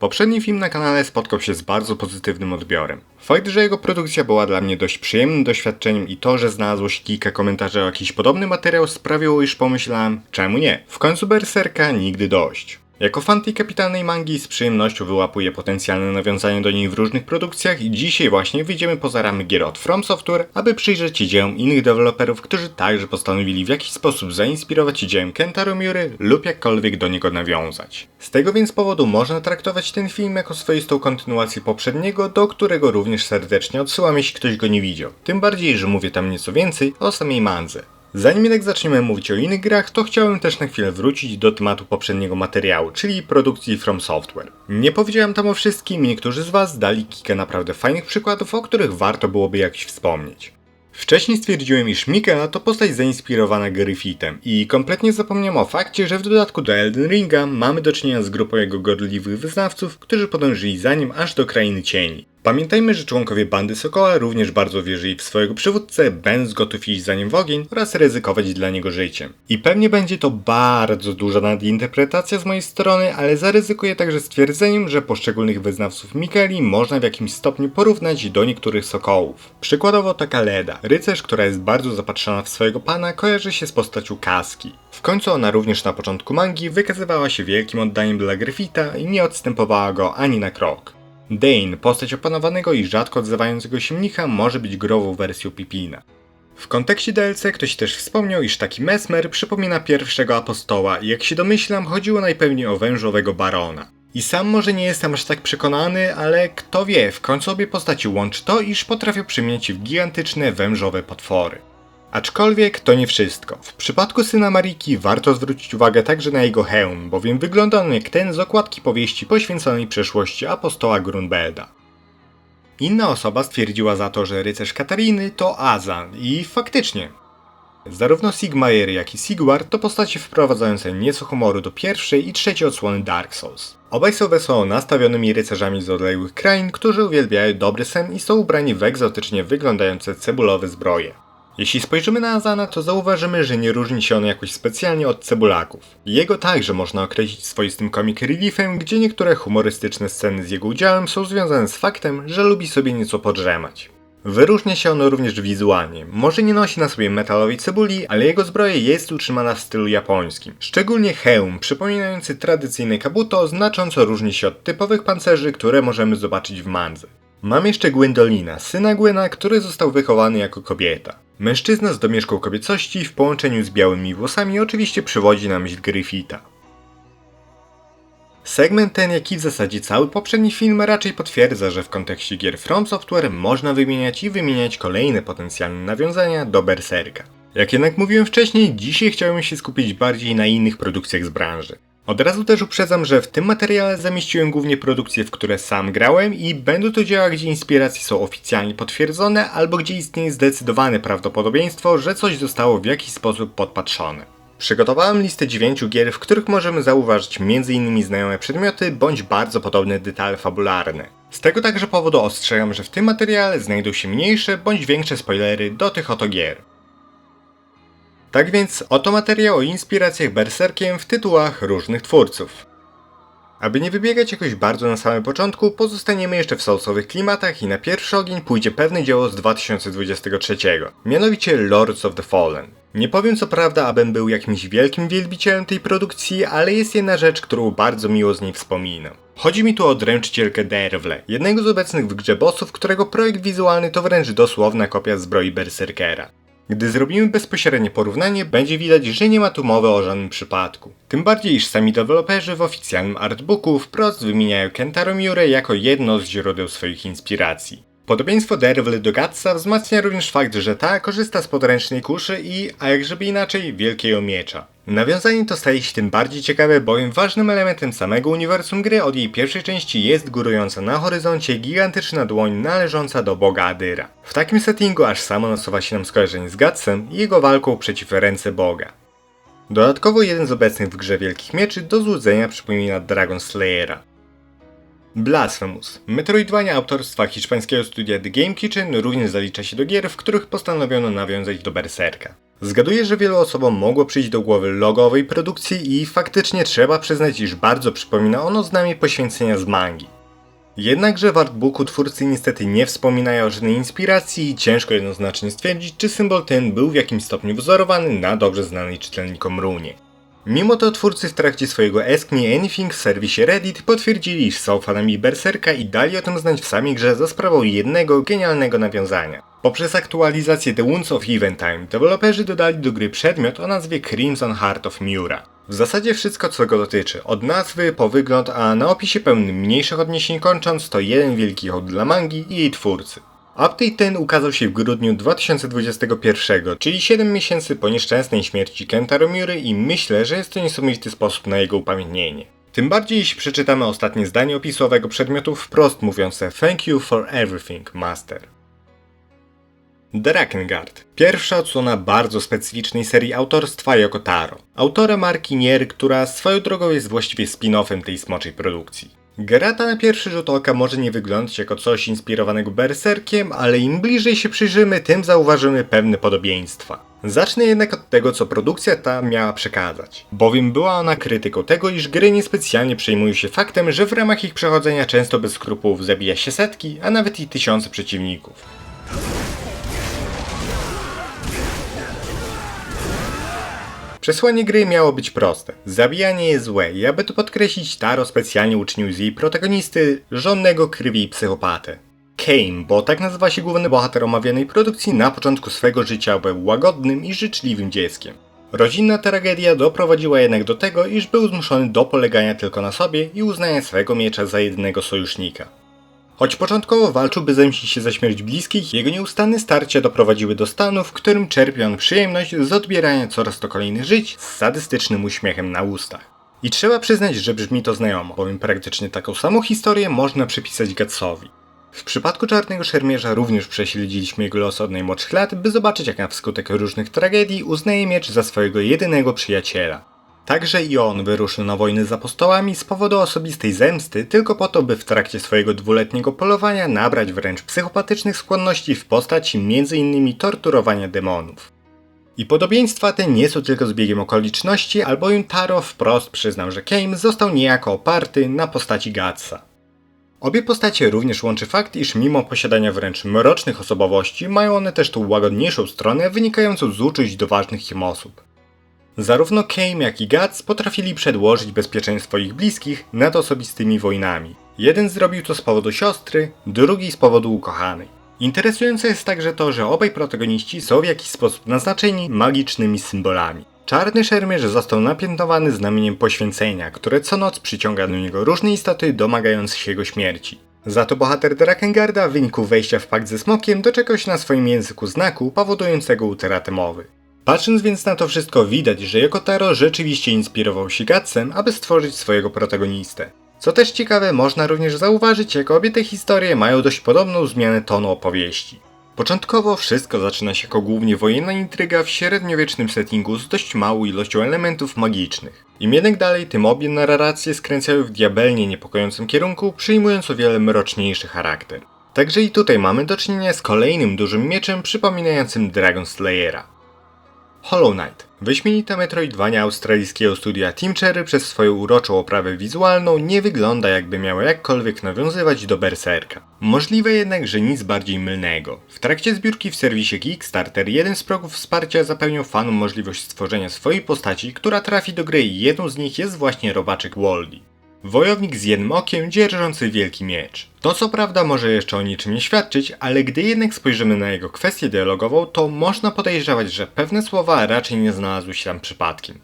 Poprzedni film na kanale spotkał się z bardzo pozytywnym odbiorem. Fakt, że jego produkcja była dla mnie dość przyjemnym doświadczeniem i to, że znalazło się kilka komentarzy o jakiś podobny materiał sprawiło, iż pomyślałem, czemu nie? W końcu Berserka nigdy dość. Jako fan tej kapitalnej mangi z przyjemnością wyłapuję potencjalne nawiązania do niej w różnych produkcjach i dzisiaj właśnie wyjdziemy poza ramy gier od From Software, aby przyjrzeć się dziełom innych deweloperów, którzy także postanowili w jakiś sposób zainspirować się dziełem Kentaro Miury lub jakkolwiek do niego nawiązać. Z tego więc powodu można traktować ten film jako swoistą kontynuację poprzedniego, do którego również serdecznie odsyłam jeśli ktoś go nie widział. Tym bardziej, że mówię tam nieco więcej o samej mandze. Zanim jednak zaczniemy mówić o innych grach, to chciałem też na chwilę wrócić do tematu poprzedniego materiału, czyli produkcji From Software. Nie powiedziałem tam o wszystkim, niektórzy z Was dali kilka naprawdę fajnych przykładów, o których warto byłoby jakiś wspomnieć. Wcześniej stwierdziłem, iż Mikela to postać zainspirowana Griffithem i kompletnie zapomniałem o fakcie, że w dodatku do Elden Ringa mamy do czynienia z grupą jego gorliwych wyznawców, którzy podążyli za nim aż do Krainy Cieni. Pamiętajmy, że członkowie bandy Sokoła również bardzo wierzyli w swojego przywódcę, będąc gotów iść za nim w ogień oraz ryzykować dla niego życiem. I pewnie będzie to bardzo duża nadinterpretacja z mojej strony, ale zaryzykuję także stwierdzeniem, że poszczególnych wyznawców Mikeli można w jakimś stopniu porównać do niektórych Sokołów. Przykładowo taka Leda, rycerz, która jest bardzo zapatrzona w swojego pana, kojarzy się z postacią Kaski. W końcu ona również na początku mangi wykazywała się wielkim oddaniem dla Griffitha i nie odstępowała go ani na krok. Dane, postać opanowanego i rzadko odzywającego się mnicha, może być grową wersją Pipina. W kontekście DLC ktoś też wspomniał, iż taki Mesmer przypomina pierwszego apostoła i jak się domyślam, chodziło najpewniej o wężowego barona. I sam może nie jestem aż tak przekonany, ale kto wie, w końcu obie postaci łączy to, iż potrafią przemieniać w gigantyczne wężowe potwory. Aczkolwiek to nie wszystko. W przypadku syna Mariki warto zwrócić uwagę także na jego hełm, bowiem wygląda on jak ten z okładki powieści poświęconej przeszłości apostoła Grunbelda. Inna osoba stwierdziła za to, że rycerz Katariny to Azan i faktycznie. Zarówno Sigmaer jak i Sigward to postacie wprowadzające nieco humoru do pierwszej i trzeciej odsłony Dark Souls. Obaj są wesoło nastawionymi rycerzami z odległych krain, którzy uwielbiają dobry sen i są ubrani w egzotycznie wyglądające cebulowe zbroje. Jeśli spojrzymy na Azana, to zauważymy, że nie różni się on jakoś specjalnie od cebulaków. Jego także można określić swoistym comic reliefem, gdzie niektóre humorystyczne sceny z jego udziałem są związane z faktem, że lubi sobie nieco podrzemać. Wyróżnia się on również wizualnie. Może nie nosi na sobie metalowej cebuli, ale jego zbroja jest utrzymana w stylu japońskim. Szczególnie hełm, przypominający tradycyjne kabuto, znacząco różni się od typowych pancerzy, które możemy zobaczyć w mandze. Mam jeszcze Gwendolina, syna Gwyna, który został wychowany jako kobieta. Mężczyzna z domieszką kobiecości w połączeniu z białymi włosami oczywiście przywodzi na myśl Griffitha. Segment ten, jak i w zasadzie cały poprzedni film raczej potwierdza, że w kontekście gier From Software można wymieniać i wymieniać kolejne potencjalne nawiązania do Berserka. Jak jednak mówiłem wcześniej, dzisiaj chciałbym się skupić bardziej na innych produkcjach z branży. Od razu też uprzedzam, że w tym materiale zamieściłem głównie produkcje, w które sam grałem i będą to dzieła, gdzie inspiracje są oficjalnie potwierdzone albo gdzie istnieje zdecydowane prawdopodobieństwo, że coś zostało w jakiś sposób podpatrzone. Przygotowałem listę 9 gier, w których możemy zauważyć m.in. znajome przedmioty bądź bardzo podobne detale fabularne. Z tego także powodu ostrzegam, że w tym materiale znajdą się mniejsze bądź większe spoilery do tych oto gier. Tak więc oto materiał o inspiracjach berserkiem w tytułach różnych twórców. Aby nie wybiegać jakoś bardzo na samym początku, pozostaniemy jeszcze w soulsowych klimatach i na pierwszy ogień pójdzie pewne dzieło z 2023, mianowicie Lords of the Fallen. Nie powiem co prawda, abym był jakimś wielkim wielbicielem tej produkcji, ale jest jedna rzecz, którą bardzo miło z niej wspominam. Chodzi mi tu o dręczycielkę Derwle, jednego z obecnych w grze bossów, którego projekt wizualny to wręcz dosłowna kopia zbroi Berserkera. Gdy zrobimy bezpośrednie porównanie, będzie widać, że nie ma tu mowy o żadnym przypadku. Tym bardziej, iż sami deweloperzy w oficjalnym artbooku wprost wymieniają Kentaro Miure jako jedno z źródeł swoich inspiracji. Podobieństwo Derwle do Gatsa wzmacnia również fakt, że ta korzysta z podręcznej kuszy i, a jakżeby inaczej, wielkiego miecza. Nawiązanie to staje się tym bardziej ciekawe, bowiem ważnym elementem samego uniwersum gry od jej pierwszej części jest górująca na horyzoncie gigantyczna dłoń należąca do boga Adyra. W takim settingu aż samo nasuwa się nam skojarzenie z Gatsem i jego walką przeciw ręce boga. Dodatkowo jeden z obecnych w grze wielkich mieczy do złudzenia przypomina Dragon Slayera. Blasphemous. Metroidvania autorstwa hiszpańskiego studia The Game Kitchen również zalicza się do gier, w których postanowiono nawiązać do Berserka. Zgaduję, że wielu osobom mogło przyjść do głowy logo owej produkcji i faktycznie trzeba przyznać, iż bardzo przypomina ono znamie poświęcenia z mangi. Jednakże w artbooku twórcy niestety nie wspominają o żadnej inspiracji i ciężko jednoznacznie stwierdzić, czy symbol ten był w jakimś stopniu wzorowany na dobrze znanej czytelnikom runie. Mimo to twórcy w trakcie swojego Ask Me Anything w serwisie Reddit potwierdzili, iż są fanami Berserka i dali o tym znać w samej grze za sprawą jednego genialnego nawiązania. Poprzez aktualizację The Wounds of Eventime, deweloperzy dodali do gry przedmiot o nazwie Crimson Heart of Miura. W zasadzie wszystko co go dotyczy, od nazwy po wygląd, a na opisie pełnym mniejszych odniesień kończąc, to jeden wielki hołd dla mangi i jej twórcy. Update ten ukazał się w grudniu 2021, czyli 7 miesięcy po nieszczęsnej śmierci Kentaro Miury i myślę, że jest to niesamowity sposób na jego upamiętnienie. Tym bardziej jeśli przeczytamy ostatnie zdanie opisowego przedmiotu wprost mówiące Thank you for everything, Master. Drakengard. Pierwsza odsłona bardzo specyficznej serii autorstwa Yoko Taro. Autora marki Nier, która swoją drogą jest właściwie spin-offem tej smoczej produkcji. Gra ta na pierwszy rzut oka może nie wyglądać jako coś inspirowanego berserkiem, ale im bliżej się przyjrzymy, tym zauważymy pewne podobieństwa. Zacznę jednak od tego, co produkcja ta miała przekazać, bowiem była ona krytyką tego, iż gry niespecjalnie przejmują się faktem, że w ramach ich przechodzenia często bez skrupułów zabija się setki, a nawet i tysiące przeciwników. Przesłanie gry miało być proste. Zabijanie jest złe i aby to podkreślić, Taro specjalnie uczynił z jej protagonisty żonnego krwi psychopatę. Kane, bo tak nazywa się główny bohater omawianej produkcji, na początku swego życia był łagodnym i życzliwym dzieckiem. Rodzinna tragedia doprowadziła jednak do tego, iż był zmuszony do polegania tylko na sobie i uznania swego miecza za jedynego sojusznika. Choć początkowo walczył by zemścić się za śmierć bliskich, jego nieustanne starcia doprowadziły do stanu, w którym czerpie on przyjemność z odbierania coraz to kolejnych żyć z sadystycznym uśmiechem na ustach. I trzeba przyznać, że brzmi to znajomo, bowiem praktycznie taką samą historię można przypisać Gatsowi. W przypadku Czarnego Szermierza również prześledziliśmy jego los od najmłodszych lat, by zobaczyć jak na wskutek różnych tragedii uznaje miecz za swojego jedynego przyjaciela. Także i on wyruszył na wojnę z apostołami z powodu osobistej zemsty, tylko po to, by w trakcie swojego dwuletniego polowania nabrać wręcz psychopatycznych skłonności w postaci m.in. torturowania demonów. I podobieństwa te nie są tylko zbiegiem okoliczności, albowiem Taro wprost przyznał, że Kame został niejako oparty na postaci Gatsa. Obie postacie również łączy fakt, iż mimo posiadania wręcz mrocznych osobowości, mają one też tą łagodniejszą stronę wynikającą z uczuć do ważnych im osób. Zarówno Kame jak i Guts potrafili przedłożyć bezpieczeństwo ich bliskich nad osobistymi wojnami. Jeden zrobił to z powodu siostry, drugi z powodu ukochanej. Interesujące jest także to, że obaj protagoniści są w jakiś sposób naznaczeni magicznymi symbolami. Czarny szermierz został napiętnowany znamieniem poświęcenia, które co noc przyciąga do niego różne istoty domagające się jego śmierci. Za to bohater Drakengarda w wyniku wejścia w pakt ze smokiem doczekał się na swoim języku znaku powodującego utratę mowy. Patrząc więc na to wszystko widać, że Yokotaro rzeczywiście inspirował się Gatsem, aby stworzyć swojego protagonistę. Co też ciekawe, można również zauważyć, jak obie te historie mają dość podobną zmianę tonu opowieści. Początkowo wszystko zaczyna się jako głównie wojenna intryga w średniowiecznym settingu z dość małą ilością elementów magicznych. Im jednak dalej, tym obie narracje skręcają w diabelnie niepokojącym kierunku, przyjmując o wiele mroczniejszy charakter. Także i tutaj mamy do czynienia z kolejnym dużym mieczem przypominającym Dragon Slayera. Hollow Knight. Wyśmienita metroidvania australijskiego studia Team Cherry przez swoją uroczą oprawę wizualną nie wygląda jakby miała jakkolwiek nawiązywać do Berserka. Możliwe jednak, że nic bardziej mylnego. W trakcie zbiórki w serwisie Kickstarter jeden z progów wsparcia zapewnił fanom możliwość stworzenia swojej postaci, która trafi do gry i jedną z nich jest właśnie robaczek Waldi. Wojownik z jednym okiem dzierżący wielki miecz. To co prawda może jeszcze o niczym nie świadczyć, ale gdy jednak spojrzymy na jego kwestię dialogową, to można podejrzewać, że pewne słowa raczej nie znalazły się tam przypadkiem.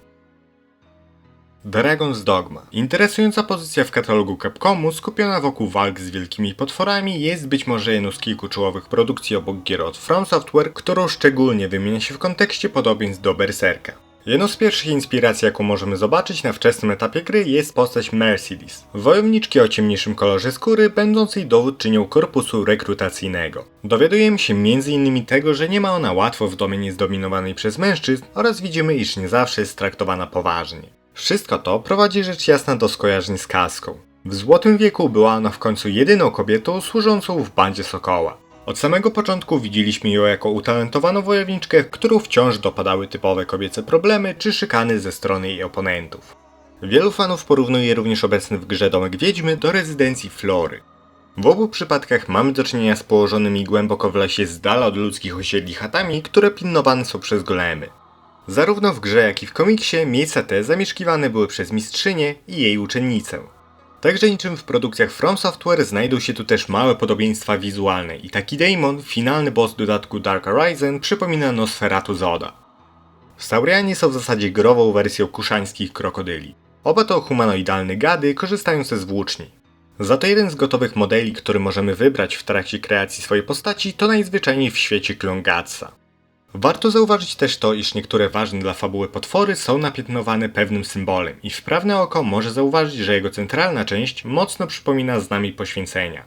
Dragon's Dogma. Interesująca pozycja w katalogu Capcomu, skupiona wokół walk z wielkimi potworami, jest być może jedną z kilku czołowych produkcji obok gier od From Software, którą szczególnie wymienia się w kontekście podobieństw do Berserka. Jedną z pierwszych inspiracji, jaką możemy zobaczyć na wczesnym etapie gry jest postać Mercedes, wojowniczki o ciemniejszym kolorze skóry, będącej dowódczynią korpusu rekrutacyjnego. Dowiadujemy się m.in. tego, że nie ma ona łatwo w domenie zdominowanej przez mężczyzn oraz widzimy, iż nie zawsze jest traktowana poważnie. Wszystko to prowadzi rzecz jasna do skojarzeń z Kaską. W Złotym Wieku była ona w końcu jedyną kobietą służącą w bandzie Sokoła. Od samego początku widzieliśmy ją jako utalentowaną wojowniczkę, którą wciąż dopadały typowe kobiece problemy czy szykany ze strony jej oponentów. Wielu fanów porównuje również obecny w grze domek Wiedźmy do rezydencji Flory. W obu przypadkach mamy do czynienia z położonymi głęboko w lesie z dala od ludzkich osiedli chatami, które pilnowane są przez golemy. Zarówno w grze, jak i w komiksie miejsca te zamieszkiwane były przez mistrzynię i jej uczennicę. Także niczym w produkcjach From Software znajdą się tu też małe podobieństwa wizualne i taki Daemon, finalny boss dodatku Dark Horizon, przypomina Nosferatu Zoda. Saurianie są w zasadzie grową wersją kuszańskich krokodyli. Oba to humanoidalne gady korzystające z włóczni. Za to jeden z gotowych modeli, który możemy wybrać w trakcie kreacji swojej postaci, to najzwyczajniej w świecie Klongatsa. Warto zauważyć też to, iż niektóre ważne dla fabuły potwory są napiętnowane pewnym symbolem i wprawne oko może zauważyć, że jego centralna część mocno przypomina znami poświęcenia.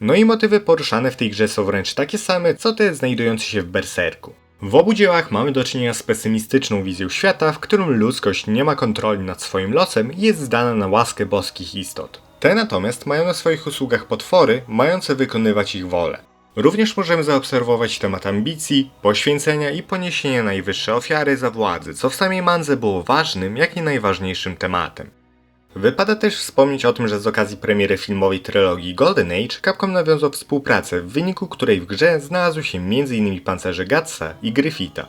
No i motywy poruszane w tej grze są wręcz takie same, co te znajdujące się w Berserku. W obu dziełach mamy do czynienia z pesymistyczną wizją świata, w którym ludzkość nie ma kontroli nad swoim losem i jest zdana na łaskę boskich istot. Te natomiast mają na swoich usługach potwory, mające wykonywać ich wolę. Również możemy zaobserwować temat ambicji, poświęcenia i poniesienia najwyższej ofiary za władzę, co w samej Mandze było ważnym, jak i najważniejszym tematem. Wypada też wspomnieć o tym, że z okazji premiery filmowej trylogii Golden Age Capcom nawiązał współpracę, w wyniku której w grze znalazły się m.in. pancerze Gatsa i Griffitha.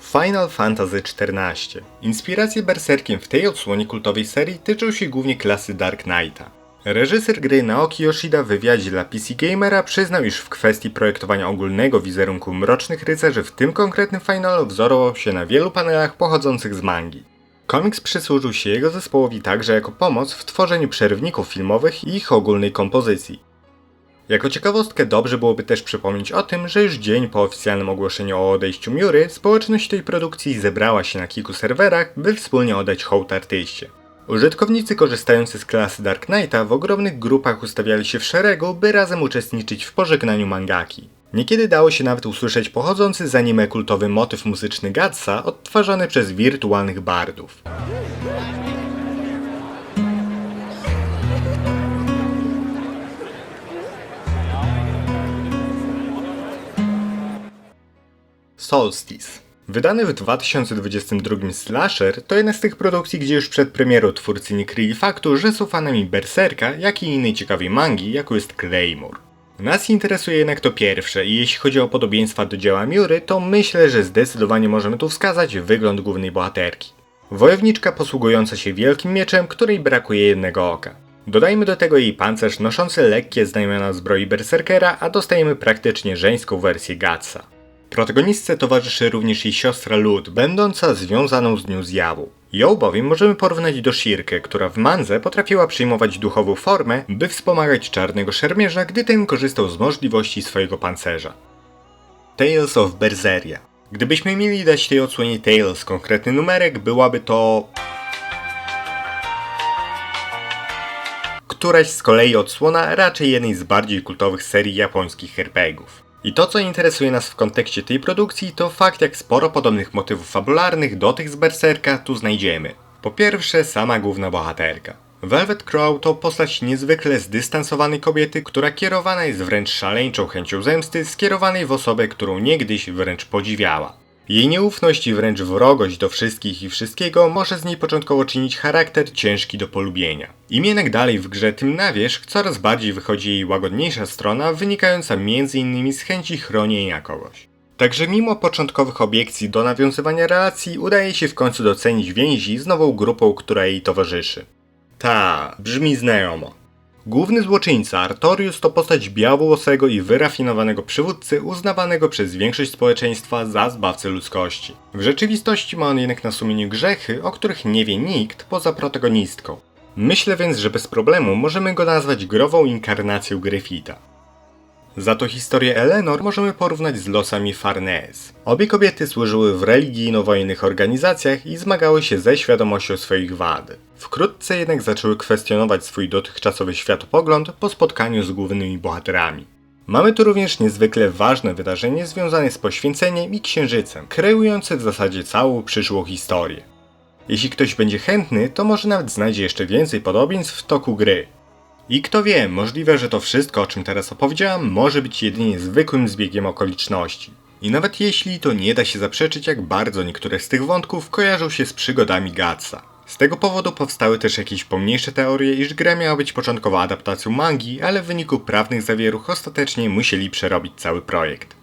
Final Fantasy XIV. Inspiracje berserkiem w tej odsłonie kultowej serii tyczą się głównie klasy Dark Knighta. Reżyser gry Naoki Yoshida w wywiadzie dla PC Gamera przyznał, iż w kwestii projektowania ogólnego wizerunku Mrocznych Rycerzy w tym konkretnym finalu wzorował się na wielu panelach pochodzących z mangi. Komiks przysłużył się jego zespołowi także jako pomoc w tworzeniu przerwników filmowych i ich ogólnej kompozycji. Jako ciekawostkę dobrze byłoby też przypomnieć o tym, że już dzień po oficjalnym ogłoszeniu o odejściu Miury, społeczność tej produkcji zebrała się na kilku serwerach, by wspólnie oddać hołd artyście. Użytkownicy korzystający z klasy Dark Knighta w ogromnych grupach ustawiali się w szeregu, by razem uczestniczyć w pożegnaniu mangaki. Niekiedy dało się nawet usłyszeć pochodzący z anime kultowy motyw muzyczny Gatsa, odtwarzany przez wirtualnych bardów. Solstice. Wydany w 2022 slasher to jedna z tych produkcji, gdzie już przed premierą twórcy nie kryli faktu, że są fanami Berserka, jak i innej ciekawej mangi, jaką jest Claymore. Nas interesuje jednak to pierwsze i jeśli chodzi o podobieństwa do dzieła Miury, to myślę, że zdecydowanie możemy tu wskazać wygląd głównej bohaterki. Wojowniczka posługująca się wielkim mieczem, której brakuje jednego oka. Dodajmy do tego jej pancerz noszący lekkie znamiona zbroi berserkera, a dostajemy praktycznie żeńską wersję Gatsa. Protagonistce towarzyszy również jej siostra Lud, będąca związaną z nią zjawu. Ją bowiem możemy porównać do Shirkę, która w Manze potrafiła przyjmować duchową formę, by wspomagać czarnego szermierza, gdy ten korzystał z możliwości swojego pancerza. Tales of Berseria. Gdybyśmy mieli dać tej odsłonie Tales konkretny numerek, byłaby to... Któraś z kolei odsłona raczej jednej z bardziej kultowych serii japońskich RPGów. I to, co interesuje nas w kontekście tej produkcji, to fakt, jak sporo podobnych motywów fabularnych do tych z Berserka tu znajdziemy. Po pierwsze, sama główna bohaterka. Velvet Crow to postać niezwykle zdystansowanej kobiety, która kierowana jest wręcz szaleńczą chęcią zemsty, skierowanej w osobę, którą niegdyś wręcz podziwiała. Jej nieufność i wręcz wrogość do wszystkich i wszystkiego może z niej początkowo czynić charakter ciężki do polubienia. Im jednak dalej w grze, tym na wierzch coraz bardziej wychodzi jej łagodniejsza strona, wynikająca m.in. z chęci chronienia kogoś. Także mimo początkowych obiekcji do nawiązywania relacji, udaje się w końcu docenić więzi z nową grupą, która jej towarzyszy. Ta, brzmi znajomo. Główny złoczyńca Artorius to postać białowłosego i wyrafinowanego przywódcy uznawanego przez większość społeczeństwa za zbawcę ludzkości. W rzeczywistości ma on jednak na sumieniu grzechy, o których nie wie nikt poza protagonistką. Myślę więc, że bez problemu możemy go nazwać grową inkarnacją Griffitha. Za to historię Eleanor możemy porównać z losami Farnese. Obie kobiety służyły w religijno-wojennych organizacjach i zmagały się ze świadomością swoich wad. Wkrótce jednak zaczęły kwestionować swój dotychczasowy światopogląd po spotkaniu z głównymi bohaterami. Mamy tu również niezwykle ważne wydarzenie związane z poświęceniem i księżycem, kreujące w zasadzie całą przyszłą historię. Jeśli ktoś będzie chętny, to może nawet znajdzie jeszcze więcej podobieństw w toku gry. I kto wie, możliwe, że to wszystko, o czym teraz opowiedziałam, może być jedynie zwykłym zbiegiem okoliczności. I nawet jeśli, to nie da się zaprzeczyć, jak bardzo niektóre z tych wątków kojarzą się z przygodami Gatsa. Z tego powodu powstały też jakieś pomniejsze teorie, iż gra miała być początkowo adaptacją mangi, ale w wyniku prawnych zawieruch ostatecznie musieli przerobić cały projekt.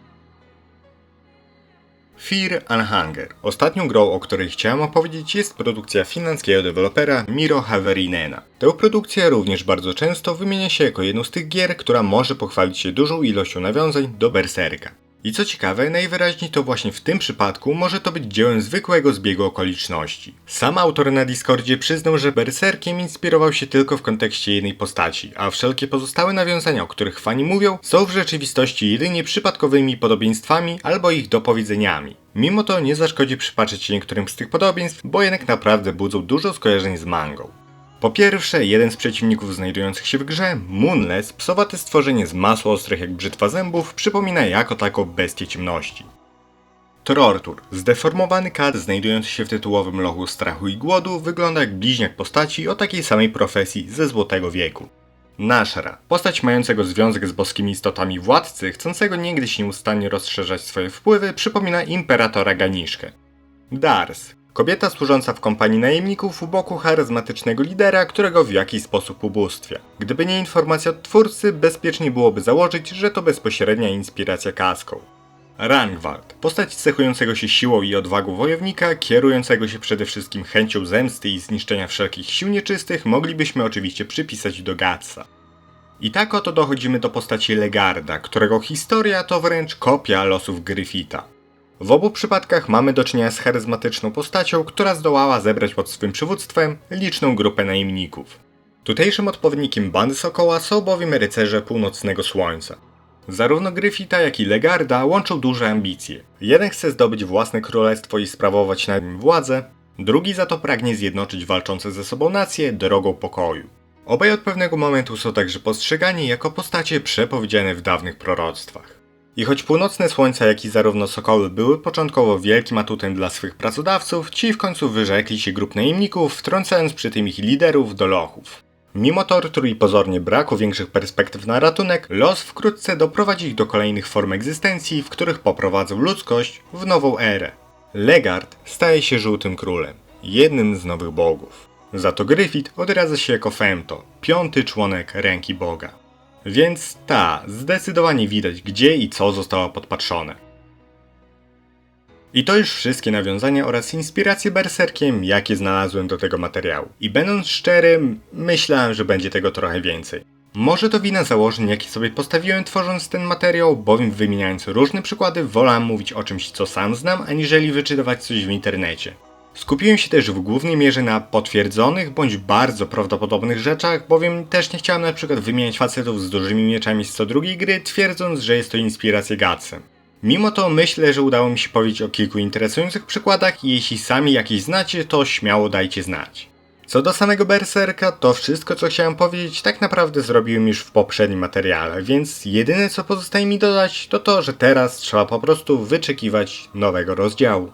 Fear and Hunger. Ostatnią grą, o której chciałem opowiedzieć, jest produkcja finlandzkiego dewelopera Miro Haverinena. Tę produkcję również bardzo często wymienia się jako jedną z tych gier, która może pochwalić się dużą ilością nawiązań do Berserka. I co ciekawe, najwyraźniej to właśnie w tym przypadku może to być dziełem zwykłego zbiegu okoliczności. Sam autor na Discordzie przyznał, że Berserkiem inspirował się tylko w kontekście jednej postaci, a wszelkie pozostałe nawiązania, o których fani mówią, są w rzeczywistości jedynie przypadkowymi podobieństwami albo ich dopowiedzeniami. Mimo to nie zaszkodzi przypatrzeć się niektórym z tych podobieństw, bo jednak naprawdę budzą dużo skojarzeń z mangą. Po pierwsze, jeden z przeciwników znajdujących się w grze, Moonless, psowate stworzenie z masła ostrych jak brzytwa zębów, przypomina jako tako bestię ciemności. Tortur, zdeformowany kat znajdujący się w tytułowym lochu strachu i głodu, wygląda jak bliźniak postaci o takiej samej profesji ze Złotego Wieku. Nashra, postać mającego związek z boskimi istotami władcy, chcącego niegdyś nieustannie rozszerzać swoje wpływy, przypomina imperatora Ganiszkę. Dars, Kobieta służąca w kompanii najemników u boku charyzmatycznego lidera, którego w jakiś sposób ubóstwia. Gdyby nie informacja od twórcy, bezpiecznie byłoby założyć, że to bezpośrednia inspiracja kaską. Rangwald. Postać cechującego się siłą i odwagą wojownika, kierującego się przede wszystkim chęcią zemsty i zniszczenia wszelkich sił nieczystych, moglibyśmy oczywiście przypisać do Gatsa. I tak oto dochodzimy do postaci Legarda, którego historia to wręcz kopia losów Gryfita. W obu przypadkach mamy do czynienia z charyzmatyczną postacią, która zdołała zebrać pod swym przywództwem liczną grupę najemników. Tutejszym odpowiednikiem bandy Sokoła są bowiem rycerze północnego słońca. Zarówno Gryfita, jak i Legarda łączą duże ambicje. Jeden chce zdobyć własne królestwo i sprawować nad nim władzę, drugi za to pragnie zjednoczyć walczące ze sobą nacje drogą pokoju. Obaj od pewnego momentu są także postrzegani jako postacie przepowiedziane w dawnych proroctwach. I choć północne słońca, jak i zarówno sokoły były początkowo wielkim atutem dla swych pracodawców, ci w końcu wyrzekli się grup najemników, wtrącając przy tym ich liderów do lochów. Mimo tortur i pozornie braku większych perspektyw na ratunek, los wkrótce doprowadzi ich do kolejnych form egzystencji, w których poprowadzą ludzkość w nową erę. Legard staje się żółtym królem, jednym z nowych bogów. Za to Gryfit odradza się jako Femto, piąty członek ręki Boga. Więc ta, zdecydowanie widać gdzie i co zostało podpatrzone. I to już wszystkie nawiązania oraz inspiracje berserkiem, jakie znalazłem do tego materiału. I będąc szczerym, myślałem, że będzie tego trochę więcej. Może to wina założeń, jakie sobie postawiłem tworząc ten materiał, bowiem wymieniając różne przykłady, wolałem mówić o czymś, co sam znam, aniżeli wyczytywać coś w internecie. Skupiłem się też w głównej mierze na potwierdzonych bądź bardzo prawdopodobnych rzeczach, bowiem też nie chciałem na przykład wymieniać facetów z dużymi mieczami z co drugiej gry, twierdząc, że jest to inspiracja Gatsem. Mimo to myślę, że udało mi się powiedzieć o kilku interesujących przykładach i jeśli sami jakieś znacie, to śmiało dajcie znać. Co do samego Berserka, to wszystko co chciałem powiedzieć tak naprawdę zrobiłem już w poprzednim materiale, więc jedyne co pozostaje mi dodać to to, że teraz trzeba po prostu wyczekiwać nowego rozdziału.